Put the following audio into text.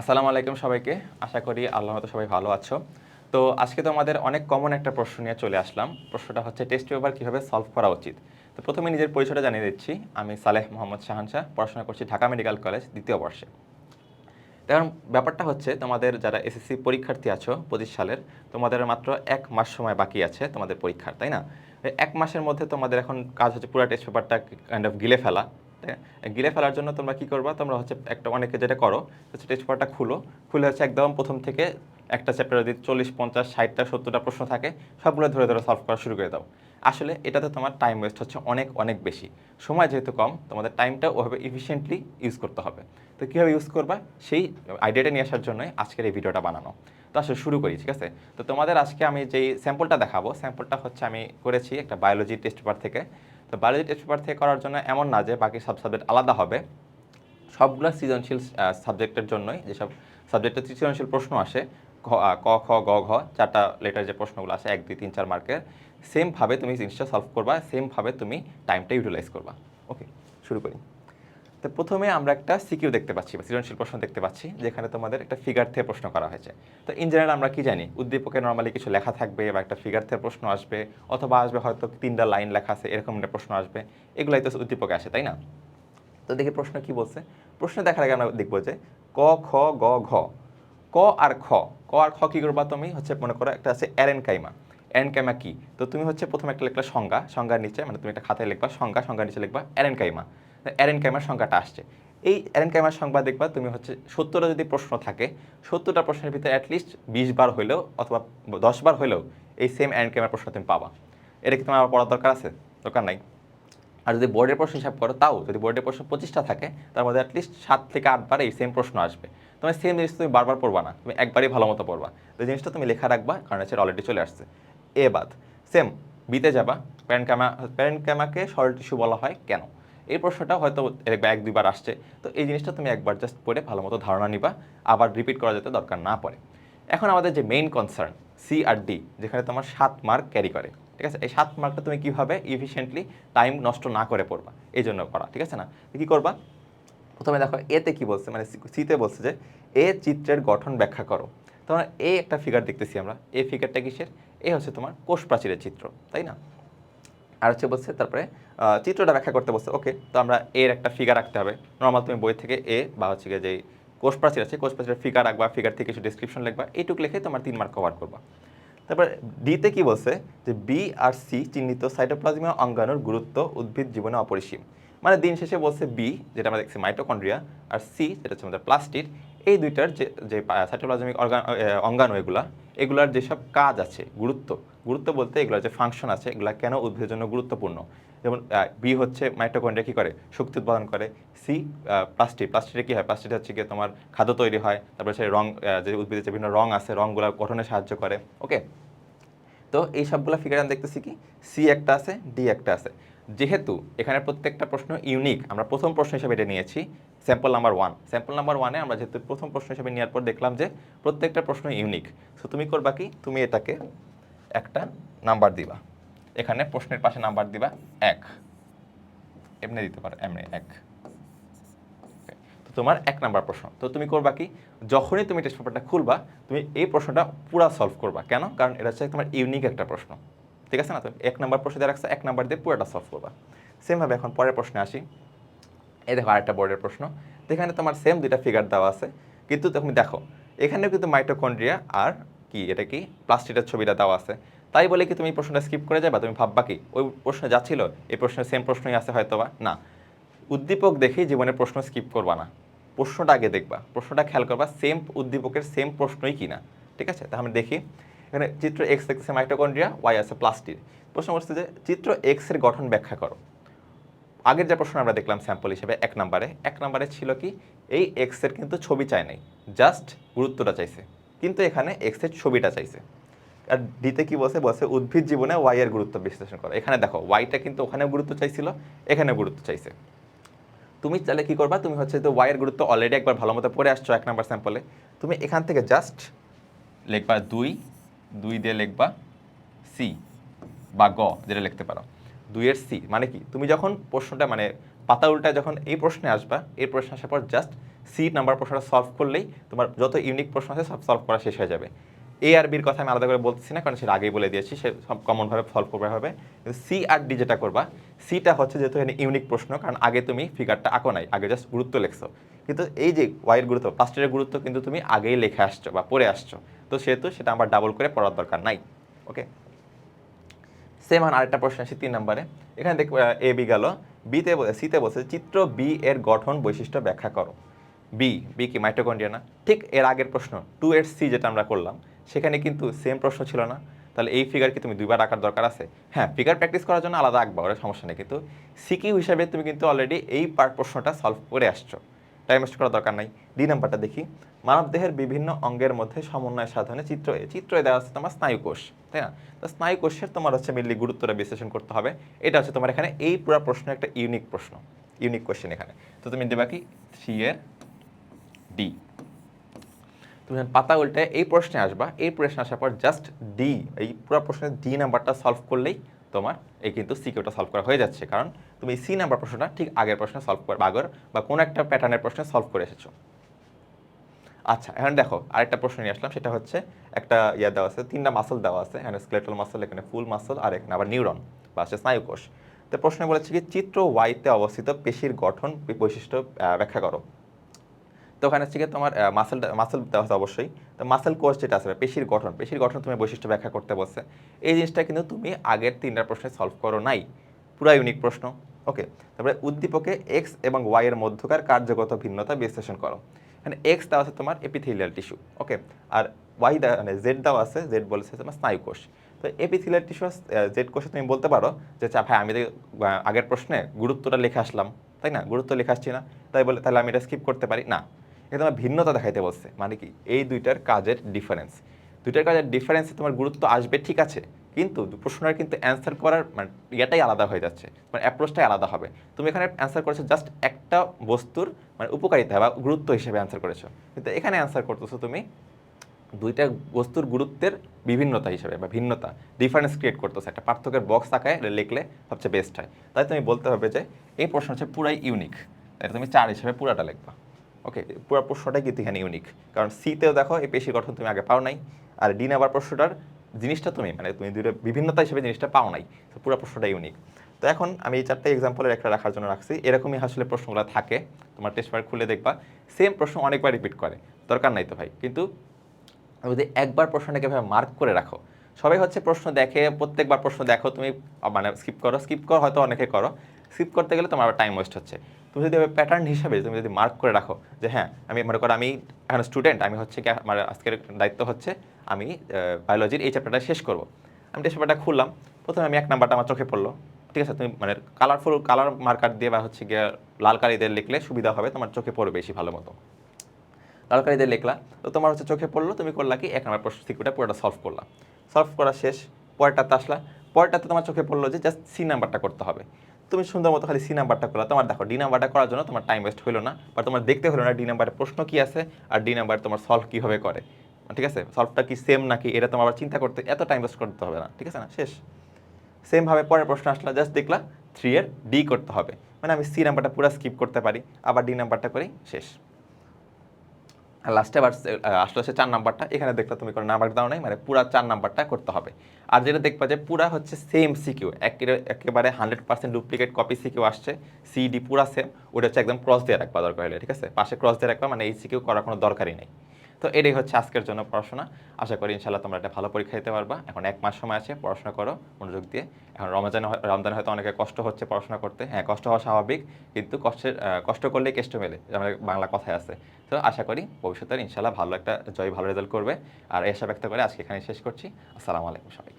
আসসালামু আলাইকুম সবাইকে। আশা করি আল্লাহ মতো সবাই ভালো আছো। তো আজকে তো আমাদের অনেক কমন একটা প্রশ্ন নিয়ে চলে আসলাম। প্রশ্নটা হচ্ছে টেস্ট পেপার কীভাবে সলভ করা উচিত? তো প্রথমে নিজের পরিচয়টা জানিয়ে দিচ্ছি। আমি সালেহ মোহাম্মদ শাহান শাহ, পড়াশোনা করছি ঢাকা মেডিকেল কলেজ দ্বিতীয় বর্ষে। এখন ব্যাপারটা হচ্ছে, তোমাদের যারা এসএসসি পরীক্ষার্থী আছো পঁচিশ সালের, তোমাদের মাত্র এক মাস সময় বাকি আছে তোমাদের পরীক্ষার, তাই না? এক মাসের মধ্যে তোমাদের এখন কাজ হচ্ছে, পুরো টেস্ট পেপারটা কাইন্ড অফ গিলে ফেলা? গিলে ফেলার জন্য তোমরা কি করবা? তোমরা হচ্ছে একটা, অনেকে যেটা করো, হচ্ছে টেস্ট পেপারটা খুলো। খুলে হচ্ছে একদম প্রথম থেকে একটা চ্যাপ্টার যদি চল্লিশ, পঞ্চাশ, ষাটটা, সত্তরটা প্রশ্ন থাকে, সবগুলো ধরে ধরে সলভ করা শুরু করে দাও। আসলে এটাতে তোমার টাইম ওয়েস্ট হচ্ছে অনেক অনেক বেশি। সময় যেহেতু কম, তোমাদের টাইমটা ওভাবে ইফিসিয়েন্টলি ইউজ করতে হবে। তো কীভাবে ইউজ করবা? সেই আইডিয়াটা নিয়ে আসার জন্যই আজকের এই ভিডিওটা বানানো। তো আসলে শুরু করি, ঠিক আছে? তো তোমাদের আজকে আমি যেই স্যাম্পলটা দেখাবো স্যাম্পলটা হচ্ছে আমি করেছি একটা বায়োলজি টেস্ট পেপার থেকে। তো বায়োলজি টেস্ট পেপার থেকে করার জন্য এমন না যে বাকি সব সাবজেক্ট আলাদা হবে। সবগুলো সৃজনশীল সাবজেক্টের জন্যই যেসব সাবজেক্টের সৃজনশীল প্রশ্ন আসে ক, খ, গ, ঘ, চারটা লেটার যে প্রশ্নগুলো আসে এক, দুই, তিন, চার মার্কের সেমভাবে তুমি জিনিসটা সলভ করবা সেমভাবে তুমি টাইমটা ইউটিলাইজ করবা। ওকে শুরু করি। তো প্রথমে আমরা একটা সিকিউ দেখতে পাচ্ছি, বা সৃজনশীল প্রশ্ন দেখতে পাচ্ছি, যেখানে তোমাদের একটা ফিগার থেকে প্রশ্ন করা হয়েছে। তো ইন জেনারেল আমরা কি জানি? উদ্দীপকে নর্মালি কিছু লেখা থাকবে বা একটা ফিগার থেকে প্রশ্ন আসবে, অথবা আসবে হয়তো তিনটা লাইন লেখা আছে, এরকম একটা প্রশ্ন আসবে। এগুলাই তো উদ্দীপকে আসে, তাই না? তো দেখি প্রশ্ন কি বলছে? প্রশ্ন দেখার আগে আমরা দেখব যে ক, খ, গ, ঘ। ক আর খ। ক আর খ কি করবা তুমি? হচ্ছে মনে করো একটা আছে অ্যারেন কাইমা অ্যারেন কাইমা কি? তো তুমি হচ্ছে প্রথমে একটা লিখলা সংজ্ঞা, সংজ্ঞার নিচে মানে তুমি একটা খাতায় লিখবা, সংজ্ঞা, সংজ্ঞার নিচে লিখবা অ্যারেন কাইমা অ্যারেন কাইমার সংজ্ঞাটা আসছে। এই অ্যারেন কাইমার সংজ্ঞা দেখবা তুমি হচ্ছে সত্তরটা যদি প্রশ্ন থাকে, সত্তরটা প্রশ্নের ভিতরে অ্যাটলিস্ট বিশ বার হলেও অথবা দশ বার হলেও এই সেম অ্যারেন কাইমার প্রশ্ন তুমি পাবা। এটা কি তোমার আবার পড়ার দরকার আছে? দরকার নাই। আর যদি বোর্ডের প্রশ্ন হিসাব করো, তাও যদি বোর্ডের প্রশ্ন পঁচিশটা থাকে, তার মধ্যে অ্যাটলিস্ট সাত থেকে আটবার এই সেম প্রশ্ন আসবে। তোমার সেম জিনিস তুমি বারবার পড়বা না, তুমি একবারই ভালো মতো পড়বা। তো জিনিসটা তুমি লেখা রাখবা, কারণ হচ্ছে অলরেডি চলে আসছে। এ বাদ সেম বিতে যাবা। প্যারেন্ট ক্যামা প্যারেন্ট ক্যামাকে সরল টিস্যু বলা হয় কেন? এই প্রশ্নটা হয়তো এক দুইবার আসছে। তো এই জিনিসটা তুমি একবার জাস্ট পড়ে ভালো মতো ধারণা নিবা, আবার রিপিট করা যাতে দরকার না পড়ে। এখন আমাদের যে মেইন কনসার্ন সি আর ডি যেখানে তোমার সাত মার্ক ক্যারি করে, ঠিক আছে? এই সাত মার্কটা তুমি কীভাবে ইফিসিয়েন্টলি টাইম নষ্ট না করে পড়বা? এই জন্য করা, ঠিক আছে না? কী করবা? প্রথমে দেখো এতে কি বলছে? মানে সিতে বলছে যে এ চিত্রের গঠন ব্যাখ্যা করো। তোমার এ একটা ফিগার দেখতেছি আমরা। এ ফিগারটা কিসের? এ হচ্ছে তোমার কোষ প্রাচীরের চিত্র, তাই না? আর হচ্ছে বলছে, তারপরে চিত্রটা ব্যাখ্যা করতে বলছে ওকে তো আমরা এর একটা ফিগার রাখতে হবে। নর্মাল তুমি বই থেকে এ বা হচ্ছে গিয়ে যেই কোষ প্রাচীর আছে কোষ প্রাচীরের ফিগার রাখবা ফিগার থেকে কিছু ডিসক্রিপশন লিখবা, এইটুকু লিখে তোমার তিন মার্ক কভার করবা। তারপর ডিতে কি বলছে যে বি আর সি চিহ্নিত সাইটোপ্লাজমীয় অঙ্গাণুর গুরুত্ব, উদ্ভিদ জীবনে অপরিসীম। মানে দিন শেষে বলছে বি যেটা আমরা দেখছি মাইটোকন্ড্রিয়া আর সি যেটা হচ্ছে আমাদের প্লাস্টিড এই দুইটার যে যে সাইটোপ্লাজমিক অঙ্গাণু এগুলা, এগুলার যেসব কাজ আছে, গুরুত্ব গুরুত্ব বলতে এগুলো যে ফাংশন আছে, এগুলা কেন উদ্ভিদের জন্য গুরুত্বপূর্ণ? যেমন বি হচ্ছে মাইটোকন্ড্রিয়া কী করে? শক্তি উৎপাদন করে। সি প্লাস্টিক প্লাস্টিকে কী হয়? প্লাস্টিক হচ্ছে গিয়ে তোমার খাদ্য তৈরি হয়, তারপরে সেই রং যে উদ্ভিদের যে বিভিন্ন রং আছে রঙগুলো গঠনে সাহায্য করে। ওকে তো এই সবগুলো ফিগার আমি দেখতেছি কি? সি একটা আছে ডি একটা আছে। যেহেতু এখানে প্রত্যেকটা প্রশ্ন ইউনিক আমরা প্রথম প্রশ্ন হিসেবে এটা নিয়েছি sample number one sample number ওয়ানে আমরা যেহেতু প্রথম প্রশ্ন হিসেবে নেওয়ার পর দেখলাম যে প্রত্যেকটা প্রশ্ন ইউনিক সো তুমি করবা কি? তুমি এটাকে একটা নাম্বার দিবা। এখানে প্রশ্নের পাশে নাম্বার দিবা এক। এমনি দিতে পারো, এমনি এক। তো তোমার এক নাম্বার প্রশ্ন। তো তুমি করবা কি? যখনই তুমি টেস্ট পেপারটা খুলবা, তুমি এই প্রশ্নটা পুরা সলভ করবা। কেন? কারণ এটা হচ্ছে তোমার ইউনিক একটা প্রশ্ন। ঠিক আছে না? তো এক নাম্বার প্রশ্ন দিয়ে রাখছে, এক নাম্বার দিয়ে পুরোটা সলভ করবা। সেমভাবে এখন পরের প্রশ্নে আসি। এই দেখো আরেকটা বোর্ডের প্রশ্ন। এখানে তোমার সেম দুইটা ফিগার দেওয়া আছে। কিন্তু তুমি দেখো, এখানেও কিন্তু মাইটোকন্ড্রিয়া আর কি, এটা কি? প্লাস্টিকের ছবিটা দেওয়া আছে। তাই বলে কি তুমি প্রশ্নটা স্কিপ করে যাবা? তুমি ভাববা কি, ওই প্রশ্নে যাচ্ছিল, এই প্রশ্নের সেম প্রশ্নই আছে হয়তো বা না। উদ্দীপক দেখেই জীবনের প্রশ্ন স্কিপ করবা না। প্রশ্নটা আগে দেখবা। প্রশ্নটা খেয়াল করবা সেম উদ্দীপকের সেম প্রশ্নই কিনা। ঠিক আছে? তাহলে দেখি। এখানে চিত্র এক্স দেখতেছে মাইটোকন্ড্রিয়া ওয়াই আছে প্লাস্টিক প্রশ্ন করছে যে, চিত্র এক্সের গঠন ব্যাখ্যা করো। আগের যে প্রশ্ন আমরা দেখলাম স্যাম্পল হিসেবে, এক নম্বরে। এক নম্বরে ছিল কি, এই এক্সের কিন্তু ছবি চায় নাই। জাস্ট গুরুত্বটা চাইছে। কিন্তু এখানে এক্সের ছবিটা চাইছে। আর ডিতে কি বলছে বসে উদ্ভিদ জীবনে ওয়াই এর গুরুত্ব বিশ্লেষণ করো। এখানে দেখো ওয়াইটা কিন্তু ওখানেও গুরুত্ব চাইছিল, এখানেও গুরুত্ব চাইছে। তুমি তাহলে কি করবা? তুমি হচ্ছে তো ওয়াইয়ের গুরুত্ব অলরেডি একবার ভালো মতো পড়ে আসছো এক নাম্বার স্যাম্পলে তুমি এখান থেকে জাস্ট লিখবা দুই দুই দিয়ে লিখবা সি বা গ যেটা লিখতে পারো। দুইয়ের সি মানে কি? তুমি যখন প্রশ্নটা মানে পাতা উল্টা যখন এই প্রশ্নে আসবা, এই প্রশ্নে আসার পর জাস্ট সি নাম্বার প্রশ্নটা সলভ করলেই তোমার যত ইউনিক প্রশ্ন আছে সব সলভ করা শেষ হয়ে যাবে। এ আর বির কথা আমি আলাদা করে বলতেছি না, কারণ সেটা আগেই বলে দিয়েছি, সে সব কমনভাবে সলভ করবে হবে। কিন্তু সি আর ডি যেটা করবা সিটা হচ্ছে যেহেতু এখানে ইউনিক প্রশ্ন, কারণ আগে তুমি ফিগারটা আঁকো নাই, আগে জাস্ট গুরুত্ব লেখছো। কিন্তু এই যে ওয়াইয়ের গুরুত্ব প্লাস্টিকের গুরুত্ব কিন্তু তুমি আগেই লেখে আসছো বা পড়ে আসছো। তো সেহেতু সেটা আবার ডাবল করে পড়ার দরকার নাই ওকে সেম আর আরেকটা প্রশ্ন আসি তিন নম্বরে। এখানে দেখ এ বি গেল। বিতে সিতে বলছে চিত্র বি এর গঠন বৈশিষ্ট্য ব্যাখ্যা করো। বি বি কি মাইটোকন্ড্রিয়া না? ঠিক এর আগের প্রশ্ন টু এর সি যেটা আমরা করলাম, সেখানে কিন্তু সেম প্রশ্ন ছিল না। তাহলে এই ফিগার কি তুমি দুইবার আঁকার দরকার আছে? হ্যাঁ ফিগার প্র্যাকটিস করার জন্য আলাদা আঁকবা, ওটা সমস্যা নেই। কিন্তু সিকিউ হিসাবে তুমি কিন্তু অলরেডি এই পার্ট প্রশ্নটা সলভ করে আসছো। টাইম ওয়েস্ট করার দরকার নাই। ডি নাম্বারটা দেখি। মানবদেহের বিভিন্ন অঙ্গের মধ্যে সমন্বয় সাধনে চিত্র চিত্রে দেওয়া আছে তোমার স্নায়ুকোষ তাই না? তো স্নায়ুকোষের তোমার হচ্ছে মেনলি গুরুত্বটা বিশ্লেষণ করতে হবে। এটা হচ্ছে তোমার এখানে এই পুরো প্রশ্ন একটা ইউনিক প্রশ্ন ইউনিক কোশ্চেন এখানে। তো তুমি দেবা কি? সি এর ডি তুমি পাতা উল্টে এই প্রশ্নে আসবা। এই প্রশ্নে আসার পর জাস্ট ডি এই পুরো প্রশ্নের ডি নাম্বারটা সলভ করলেই তোমার এই কিন্তু সিকিউটা সলভ করা হয়ে যাচ্ছে। কারণ তুমি সি নাম্বার প্রশ্নটা ঠিক আগের প্রশ্নে সলভ করে আগর বা কোনো একটা প্যাটার্নের প্রশ্নে সলভ করে এসেছ। আচ্ছা এখন দেখো, আরেকটা প্রশ্ন নিয়ে আসলাম, সেটা হচ্ছে একটা ইয়া দেওয়া আছে, তিনটা মাসল দেওয়া আছে, এখানে স্কেলেটাল মাসল এখানে ফুল মাসল আর এখানে আবার নিউরন বা হচ্ছে স্নায়ুকোষ। তো প্রশ্ন বলেছে কি, চিত্র ওয়াইতে অবস্থিত পেশির গঠন বৈশিষ্ট্য ব্যাখ্যা করো। তো ওখানে হচ্ছে তোমার মাসেল মাসেল দেওয়া আছে অবশ্যই। তো মাসেল কোর্স যেটা আছে, পেশির গঠন পেশির গঠন তুমি বৈশিষ্ট্য ব্যাখ্যা করতে বলছে। এই জিনিসটা কিন্তু তুমি আগের তিনটা প্রশ্নে সলভ করো নাই। পুরা ইউনিক প্রশ্ন। ওকে তারপরে উদ্দীপকে এক্স এবং ওয়াই এর মধ্যকার কার্যগত ভিন্নতা বিশ্লেষণ করো। এখানে এক্স দেওয়া আছে তোমার এপিথিলিয়াল টিস্যু ওকে আর ওয়াই দেওয়া মানে জেড দেওয়া আছে জেড বলেছে তোমার স্নায়ুকোষ তো এপিথিলিয়াল টিস্যু জেড কোষে তুমি বলতে পারো যে চা ভাই, আমি তো আগের প্রশ্নে গুরুত্বটা লিখে আসলাম। তাই না? গুরুত্ব লিখে আসছি না। তাই বলে, তাহলে আমি এটা স্কিপ করতে পারি? না। এটা তোমার ভিন্নতা দেখাইতে বলছে। মানে কি? এই দুইটার কাজের ডিফারেন্স দুইটার কাজের ডিফারেন্সে তোমার গুরুত্ব আসবে, ঠিক আছে। কিন্তু প্রশ্নটার কিন্তু অ্যান্সার করার মানে ইয়েটাই আলাদা হয়ে যাচ্ছে। মানে অ্যাপ্রোচটাই আলাদা হবে। তুমি এখানে অ্যান্সার করেছ জাস্ট একটা বস্তুর মানে উপকারিতা বা গুরুত্ব হিসেবে অ্যান্সার করেছ। কিন্তু এখানে অ্যান্সার করতেছো তুমি দুইটা বস্তুর গুরুত্বের বিভিন্নতা হিসেবে বা ভিন্নতা ডিফারেন্স ক্রিয়েট করতেছে। একটা পার্থক্যের বক্স আঁকায় লিখলে সবচেয়ে বেস্ট হয়। তাই তুমি বলতে হবে যে, এই প্রশ্ন হচ্ছে পুরাই ইউনিক তাই তুমি চার হিসেবে পুরাটা লিখবা। ওকে পুরো প্রশ্নটাই কিন্তু এখানে ইউনিক কারণ সিতেও দেখো, এই পেশি গঠন তুমি আগে পাও নাই, আর ডি নাম্বার প্রশ্নটার জিনিসটা তুমি মানে তুমি দুটো বিভিন্নতা হিসেবে জিনিসটা পাও নাই, তো পুরো প্রশ্নটা ইউনিক তো এখন আমি এই চারটে এক্সাম্পলের একটা রাখার জন্য রাখছি, এরকমই আসলে প্রশ্নগুলো থাকে, তোমার টেস্ট পেপার খুলে দেখবা সেম প্রশ্ন অনেকবার রিপিট করে, দরকার নাই তো ভাই, কিন্তু যদি একবার প্রশ্নটাকে ভাবে মার্ক করে রাখো, সবাই হচ্ছে প্রশ্ন দেখে, প্রত্যেকবার প্রশ্ন দেখো, তুমি মানে স্কিপ করো স্কিপ করো, হয়তো অনেকে করো স্কিপ করতে গেলে তোমার টাইম ওয়েস্ট হচ্ছে। তুমি যদি প্যাটার্ন হিসাবে তুমি যদি মার্ক করে রাখো যে হ্যাঁ আমি মনে করো আমি এখন স্টুডেন্ট আমি হচ্ছে কি, আমার আজকের দায়িত্ব হচ্ছে আমি বায়োলজির এই চ্যাপ্টারটা শেষ করব। আমি টেস্ট পেপারটা খুললাম, প্রথমে আমি এক নাম্বারটা আমার চোখে পড়ল, ঠিক আছে? তুমি মানে কালারফুল কালার মার্কার দিয়ে বা হচ্ছে গিয়ে লাল কালি দিয়ে লিখলে সুবিধা হবে, তোমার চোখে পড়বে বেশি ভালো মতো। লালকারি দিয়ে লিখলা, তো তোমার হচ্ছে চোখে পড়ল, তুমি করলা কি? এক নম্বর প্রশ্ন সিকিউরিটা পুরোটা সলভ করলা। সলভ করা শেষ, পরেরটাতে আসলা, পরেরটাতে তোমার চোখে পড়ল যে জাস্ট সি নাম্বারটা করতে হবে। তুমি সুন্দর মতো খালি সি নাম্বারটা করলা তোমার দেখো ডি নাম্বারটা করার জন্য তোমার টাইম ওয়েস্ট হলো না, বা তোমার দেখতে হলো না ডি নাম্বারের প্রশ্ন কী আছে, আর ডি নাম্বার তোমার সলভ কীভাবে করে। ঠিক আছে? সলভটা কি সেম নাকি? এটা তোমার আবার চিন্তা করতে, এত টাইম ওয়েস্ট করতে হবে না। ঠিক আছে না? শেষ। সেমভাবে পরের প্রশ্ন আসলে জাস্ট দেখলা থ্রি এর ডি করতে হবে। মানে আমি সি নাম্বারটা পুরো স্কিপ করতে পারি, আবার ডি নাম্বারটা করি, শেষ। লাস্টে আবার আসলে হচ্ছে চার নাম্বারটা এখানে দেখলে তুমি কোনো নাম্বার দাও নাই মানে পুরা চার নাম্বারটা করতে হবে। আর যেটা দেখবা যে পুরা হচ্ছে সেম সিকিউ একেবারে hundred percent duplicate copy CQ আসছে সিডি পুরা সেম ওটা হচ্ছে একদম ক্রস দিয়ে রাখবা দরকার হলে, ঠিক আছে? পাশে ক্রস দিয়ে রাখবা মানে এই সিকিউ করার কোনো দরকারই নেই। তো এটাই হচ্ছে আজকের জন্য পড়াশোনা। আশা করি ইনশাল্লাহ তোমরা একটা ভালো পরীক্ষা দিতে পারবা। এখন এক মাস সময় আছে, পড়াশোনা করো, মনোযোগ দিয়ে। এখন রমজান রমজানে হয়তো অনেকে কষ্ট হচ্ছে পড়াশোনা করতে। হ্যাঁ কষ্ট হওয়া স্বাভাবিক, কিন্তু কষ্টের কষ্ট করলেই কেষ্ট মেলে। আমাদের বাংলা কথায় আছে। তো আশা করি ভবিষ্যতে ইনশাল্লাহ ভালো একটা, জয়, ভালো রেজাল্ট করবে। আর এসব ব্যক্ত করে আজকে এখানে শেষ করছি। আসসালামু আলাইকুম সবাইকে।